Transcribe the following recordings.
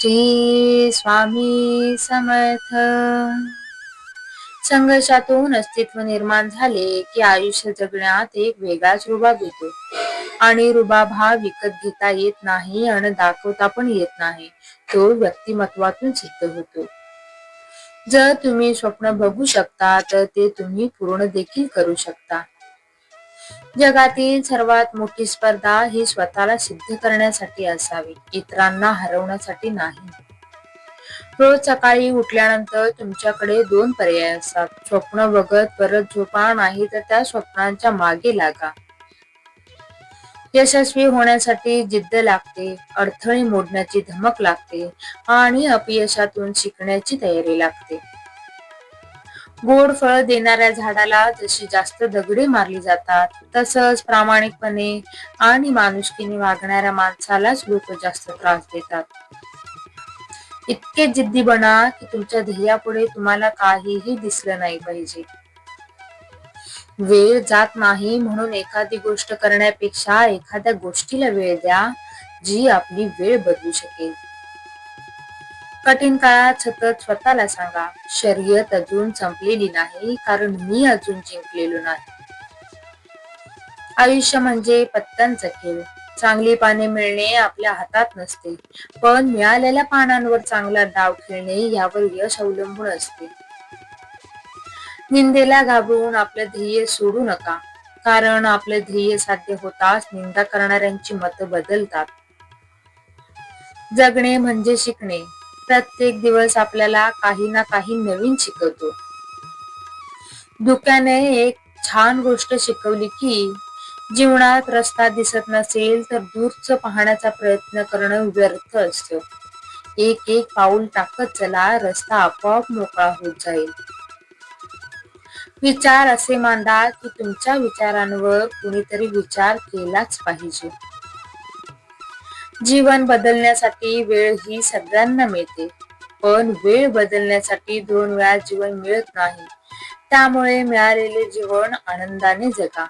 श्री स्वामी समर्थ. संघर्षातून अस्तित्व निर्माण झाले की आयुष्य जगण्यात एक वेगळाच रुबाब येतो. आणि रुबाब हा विकत घेता येत नाही आणि दाखवता पण येत नाही. तो व्यक्तिमत्वातून सिद्ध होतो. जर तुम्ही स्वप्न बघू शकता तर ते तुम्ही पूर्ण देखील करू शकता. जगातील सर्वात मोठी स्पर्धा ही स्वतःला सिद्ध करण्यासाठी असावी इतरांना हरवण्यासाठी नाही. रोज सकाळी उठल्यानंतर तुमच्याकडे दोन पर्याय असतात. स्वप्न बघत परत झोपा नाही तर त्या स्वप्नांच्या मागे लागा. यशस्वी होण्यासाठी जिद्द लागते अडथळे मोडण्याची धमक लागते आणि अपयशातून शिकण्याची तयारी लागते. गोड फळ देणाऱ्या झाडाला जशी जास्त दगडे मारली जातात तसंच प्रामाणिकपणे आणि माणुसकीने वागणाऱ्या माणसालाच लोक जास्त त्रास देतात. इतके जिद्दी बना की तुमच्या ध्येयापुढे तुम्हाला काहीही दिसलं नाही पाहिजे. वेळ जात नाही म्हणून एखादी गोष्ट करण्यापेक्षा एखाद्या गोष्टीला वेळ द्या जी आपली वेळ बदलू शकेल. कठीण काळात सतत स्वतःला सांगा शर्यत अजून संपलेली नाही कारण मी अजून जिंकलेलो नाही. आयुष्य म्हणजे पत्त्यांचा खेळ चांगली पाने मिळणे आपल्या हातात नसते पण मिळालेल्या पानांवर चांगला डाव खेळणे यावर यश अवलंबून असते. निंदेला घाबरून आपले ध्येय सोडू नका कारण आपले ध्येय साध्य होताच निंदा करणाऱ्यांची मत बदलतात. जगणे म्हणजे शिकणे प्रत्येक दिवस आपल्याला काही ना काही नवीन शिकवतो. दुःखाने एक छान गोष्ट शिकवली की जीवनात रस्ता दिसत नसेल तर दूरच पाहण्याचा प्रयत्न करणं व्यर्थ असतं. एक एक पाऊल टाकत चला रस्ता आपोआप मोकळा होत जाईल. विचार असे मांडा की तुमच्या विचारांवर कुणीतरी विचार केलाच पाहिजे. जीवन बदलण्यासाठी वेळ ही सगळ्यांना मिळते. पण वेळ बदलण्यासाठी दोन वेळा जीवन मिळत नाही. त्यामुळे मिळालेले जीवन आनंदाने जगा.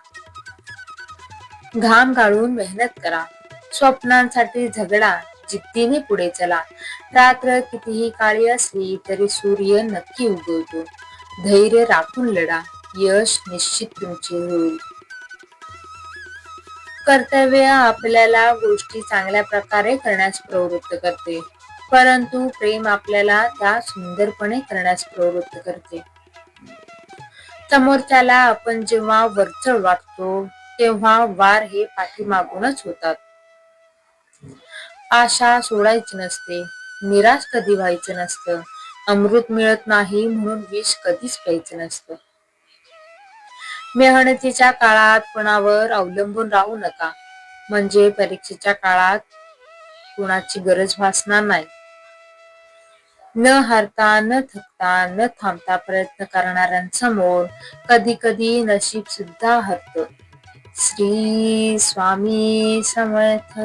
घाम गाळून मेहनत करा. स्वप्नांसाठी झगडा जिद्दीने पुढे चला. रात्र कितीही काळी असली तरी सूर्य नक्की उगवतो. धैर्य राखून लढा. यश निश्चित तुमचे होईल. कर्तव्य आपल्याला गोष्टी चांगल्या प्रकारे करण्यास प्रवृत्त करते. परंतु प्रेम आपल्याला त्या सुंदरपणे करण्यास प्रवृत्त करते. समोरच्याला आपण जेव्हा वरचढ वाटतो तेव्हा वार हे पाठीमागूनच होतात. आशा सोडायची नसते निराश कधी व्हायचं नसतं अमृत मिळत नाही म्हणून विष कधीच प्यायचं नसतं. मेहनतीच्या काळात कुणावर अवलंबून राहू नका. म्हणजे परीक्षेच्या काळात कुणाची गरज भासणार नाही. न हरता न थकता न थांबता प्रयत्न करणाऱ्यांसमोर कधी कधी नशीब सुद्धा हरत. श्री स्वामी समर्थ.